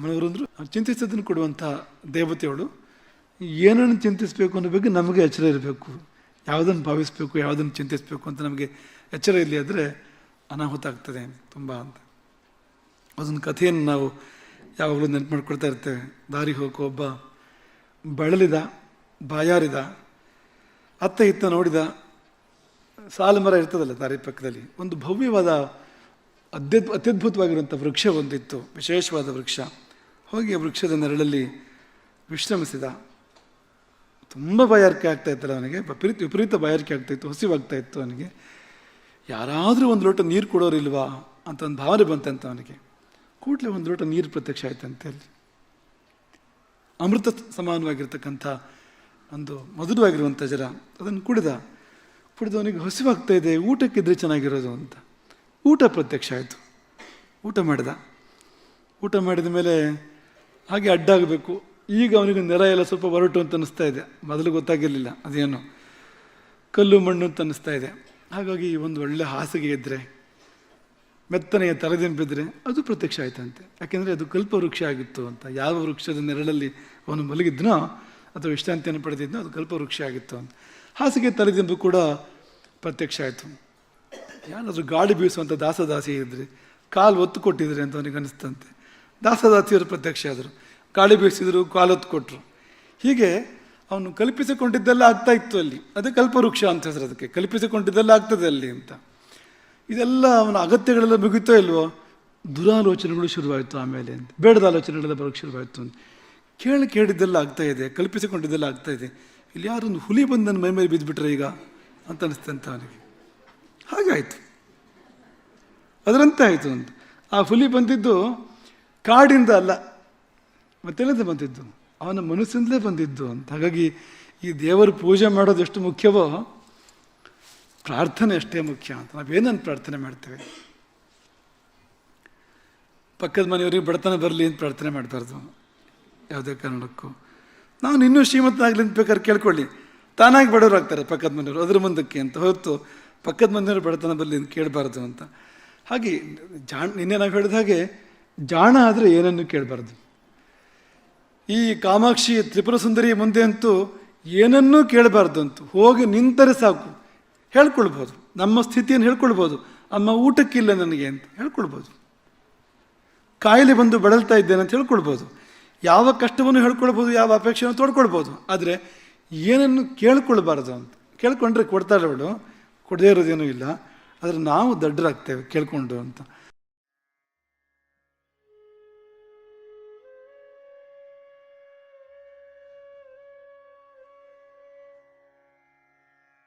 ಅಮ್ಮನವರು ಅಂದರು ಚಿಂತಿಸೋದನ್ನು ಕೊಡುವಂಥ ದೇವತೆಗಳು ಏನನ್ನು ಚಿಂತಿಸಬೇಕು ಅನ್ನೋ ಬಗ್ಗೆ ನಮಗೆ ಎಚ್ಚರ ಇರಬೇಕು. ಯಾವುದನ್ನು ಭಾವಿಸಬೇಕು, ಯಾವುದನ್ನು ಚಿಂತಿಸಬೇಕು ಅಂತ ನಮಗೆ ಎಚ್ಚರ ಇಲ್ಲಿ ಆದರೆ ಅನಾಹುತ ಆಗ್ತದೆ ತುಂಬ ಅಂತ. ಅದೊಂದು ಕಥೆಯನ್ನು ನಾವು ಯಾವಾಗಲೂ ನೆನಪು ಮಾಡ್ಕೊಳ್ತಾ ಇರ್ತೇವೆ. ದಾರಿ ಹೋಗೋ ಒಬ್ಬ ಬಳಲಿದ, ಬಾಯಾರಿದ, ಅತ್ತ ಇತ್ತ ನೋಡಿದ ಸಾಲು ಮರ ಇರ್ತದಲ್ಲ ದಾರಿ ಪಕ್ಕದಲ್ಲಿ. ಒಂದು ಭವ್ಯವಾದ ಅತ್ಯದ್ಭುತವಾಗಿರುವಂಥ ವೃಕ್ಷ ಒಂದಿತ್ತು, ವಿಶೇಷವಾದ ವೃಕ್ಷ. ಹೋಗಿ ವೃಕ್ಷದ ನೆರಳಲ್ಲಿ ವಿಶ್ರಮಿಸಿದ. ತುಂಬ ಬಯಾರಿಕೆ ಆಗ್ತಾ ಇತ್ತಲ್ಲ ಅವನಿಗೆ. ವಿಪರೀತ ವಿಪರೀತ ಬಯಾರಿಕೆ ಆಗ್ತಾಯಿತ್ತು ಹಸಿವಾಗ್ತಾ ಇತ್ತು ಅವನಿಗೆ. ಯಾರಾದರೂ ಒಂದು ಲೋಟ ನೀರು ಕೊಡೋರಿಲ್ವಾ ಅಂತ ಒಂದು ಭಾವನೆ ಬಂತಂತ ಅವನಿಗೆ. ಕೂಡಲೇ ಒಂದು ಲೋಟ ನೀರು ಪ್ರತ್ಯಕ್ಷ ಆಯ್ತಂತೆ ಅಲ್ಲಿ. ಅಮೃತ ಸಮಾನವಾಗಿರ್ತಕ್ಕಂಥ ಒಂದು ಮಧುರವಾಗಿರುವಂಥ ಜಲ ಅದನ್ನು ಕುಡಿದ. ಕುಡಿದವನಿಗೆ ಹಸಿವಾಗ್ತಾ ಇದೆ, ಊಟಕ್ಕಿದ್ರೆ ಚೆನ್ನಾಗಿರೋದು ಅಂತ. ಊಟ ಪ್ರತ್ಯಕ್ಷ ಆಯಿತು. ಊಟ ಮಾಡಿದ. ಊಟ ಮಾಡಿದ ಮೇಲೆ ಹಾಗೆ ಅಡ್ಡಾಗಬೇಕು. ಈಗ ಅವನಿಗೆ ನೆರ ಎಲ್ಲ ಸ್ವಲ್ಪ ಹೊರಟು ಅಂತ ಅನ್ನಿಸ್ತಾ ಇದೆ. ಮೊದಲು ಗೊತ್ತಾಗಿರಲಿಲ್ಲ ಅದೇನು. ಕಲ್ಲು ಮಣ್ಣು ಅಂತ ಅನ್ನಿಸ್ತಾ ಇದೆ. ಹಾಗಾಗಿ ಒಂದು ಒಳ್ಳೆ ಹಾಸಿಗೆ ಇದ್ದರೆ ಮೆತ್ತನೆಯ ತಲೆದಿಂಬಿದ್ರೆ ಅದು ಪ್ರತ್ಯಕ್ಷ ಆಯ್ತಂತೆ. ಯಾಕೆಂದರೆ ಅದು ಕಲ್ಪ ವೃಕ್ಷ ಆಗಿತ್ತು ಅಂತ. ಯಾವ ವೃಕ್ಷದ ನೆರಳಲ್ಲಿ ಅವನು ಮಲಗಿದ್ನೋ ಅಥವಾ ವಿಶ್ರಾಂತಿಯನ್ನು ಪಡೆದಿದ್ನೋ ಅದು ಕಲ್ಪ ವೃಕ್ಷ ಆಗಿತ್ತು ಅಂತ. ಹಾಸಿಗೆ ತಲೆದಿಂಬು ಕೂಡ ಪ್ರತ್ಯಕ್ಷ ಆಯಿತು. ಯಾರಾದರೂ ಗಾಳಿ ಬೀಸುವಂಥ ದಾಸದಾಸಿ ಇದ್ದರೆ ಕಾಲು ಒತ್ತು ಕೊಟ್ಟಿದ್ರೆ ಅಂತ ಅವನಿಗೆ ಅನಿಸ್ತಂತೆ ದಾಸದಾಸಿಯವರು ಪ್ರತ್ಯಕ್ಷ ಆದರು. ಗಾಳಿ ಬೀಸಿದರು, ಕಾಲೊತ್ತು ಕೊಟ್ಟರು ಹೀಗೆ ಅವನು ಕಲ್ಪಿಸಿಕೊಂಡಿದ್ದೆಲ್ಲ ಆಗ್ತಾ ಇತ್ತು ಅಲ್ಲಿ. ಅದೇ ಕಲ್ಪವೃಕ್ಷ ಅಂತ ಹೆಸರು ಅದಕ್ಕೆ. ಕಲ್ಪಿಸಿಕೊಂಡಿದ್ದೆಲ್ಲ ಆಗ್ತದೆ ಅಲ್ಲಿ ಅಂತ. ಇದೆಲ್ಲ ಅವನ ಅಗತ್ಯಗಳೆಲ್ಲ ಮುಗಿತೋ ಇಲ್ವೋ? ದುರಾಲೋಚನೆಗಳು ಶುರುವಾಯಿತು ಆಮೇಲೆ ಅಂತ. ಬೇಡದ ಆಲೋಚನೆಗಳೆಲ್ಲ ಬರೋಕ್ಕೆ ಶುರುವಾಯಿತು ಅಂತ. ಕೇಳಿ ಕೇಳಿದ್ದೆಲ್ಲ ಆಗ್ತಾ ಇದೆ, ಕಲ್ಪಿಸಿಕೊಂಡಿದ್ದೆಲ್ಲ ಆಗ್ತಾ ಇದೆ. ಇಲ್ಲಿ ಯಾರೊಂದು ಹುಲಿ ಬಂದು ನನ್ನ ಮೈ ಮೇಲೆ ಬಿದ್ದುಬಿಟ್ರೆ ಈಗ? ಅಂತ ಅನಿಸ್ತಂತ ಅವನಿಗೆ. ಹಾಗಾಯಿತು ಅದರಂತೆ ಆಯಿತು ಅಂತ. ಆ ಹುಲಿ ಬಂದಿದ್ದು ಕಾಡಿಂದ ಅಲ್ಲ. ಮತ್ತೆಲ್ಲಿಂದ ಬಂದಿದ್ದು. ಅವನ ಮನಸ್ಸಿಂದಲೇ ಬಂದಿದ್ದು ಅಂತ. ಹಾಗಾಗಿ ಈ ದೇವರು ಪೂಜೆ ಮಾಡೋದು ಎಷ್ಟು ಮುಖ್ಯವೋ, ಪ್ರಾರ್ಥನೆ ಅಷ್ಟೇ ಮುಖ್ಯ ಅಂತ. ನಾವೇನನ್ನು ಪ್ರಾರ್ಥನೆ ಮಾಡ್ತೇವೆ? ಪಕ್ಕದ ಮನೆಯವರಿಗೆ ಬಡತನ ಬರಲಿ ಅಂತ ಪ್ರಾರ್ಥನೆ ಮಾಡಬಾರ್ದು. ಯಾವುದೇ ಕಾರಣಕ್ಕೂ. ನಾನು ಇನ್ನೂ ಶ್ರೀಮಂತನಾಗಲಿ ಅಂತ ಬೇಕಾದ್ರೆ ಕೇಳ್ಕೊಳ್ಳಿ. ತಾನಾಗಿ ಬಡವರು ಆಗ್ತಾರೆ ಪಕ್ಕದ ಮನೆಯವರು. ಅದ್ರ ಮುಂದಕ್ಕೆ ಅಂತ. ಹೊರತು ಪಕ್ಕದ ಮನೆಯವರು ಬಡತನ ಬರಲಿ ಅಂತ ಕೇಳಬಾರ್ದು ಅಂತ. ಹಾಗೆ, ಜಾಣ್ ನಿನ್ನೆ ನಾವು ಹೇಳಿದ ಹಾಗೆ ಜಾಣ ಆದರೆ ಏನನ್ನು ಕೇಳಬಾರ್ದು? ಈ ಕಾಮಾಕ್ಷಿ ತ್ರಿಪುರ ಸುಂದರಿ ಮುಂದೆ ಅಂತೂ ಏನನ್ನೂ ಕೇಳಬಾರ್ದು ಅಂತೂ ಹೋಗಿ ನಿಂತರೆ ಸಾಕು. ಹೇಳ್ಕೊಳ್ಬೋದು. ನಮ್ಮ ಸ್ಥಿತಿಯನ್ನು ಹೇಳ್ಕೊಳ್ಬೋದು. ಅಮ್ಮ ಊಟಕ್ಕಿಲ್ಲ ನನಗೆ ಅಂತ ಹೇಳ್ಕೊಳ್ಬೋದು. ಕಾಯಿಲೆ ಬಂದು ಬಳಲ್ತಾ ಇದ್ದೇನೆ ಅಂತ ಹೇಳ್ಕೊಳ್ಬೋದು. ಯಾವ ಕಷ್ಟವನ್ನು ಹೇಳ್ಕೊಳ್ಬೋದು, ಯಾವ ಅಪೇಕ್ಷೆಯನ್ನು ತೋಡ್ಕೊಳ್ಬೋದು. ಆದರೆ ಏನನ್ನು ಕೇಳ್ಕೊಳ್ಬಾರ್ದು ಅಂತ. ಕೇಳ್ಕೊಂಡ್ರೆ ಕೊಡ್ತಾರೆ ಅವಳು. ಕೊಡದೇ ಇರೋದೇನೂ ಇಲ್ಲ. ಆದರೆ ನಾವು ದಡ್ಡರಾಗ್ತೇವೆ ಕೇಳ್ಕೊಂಡು ಅಂತ.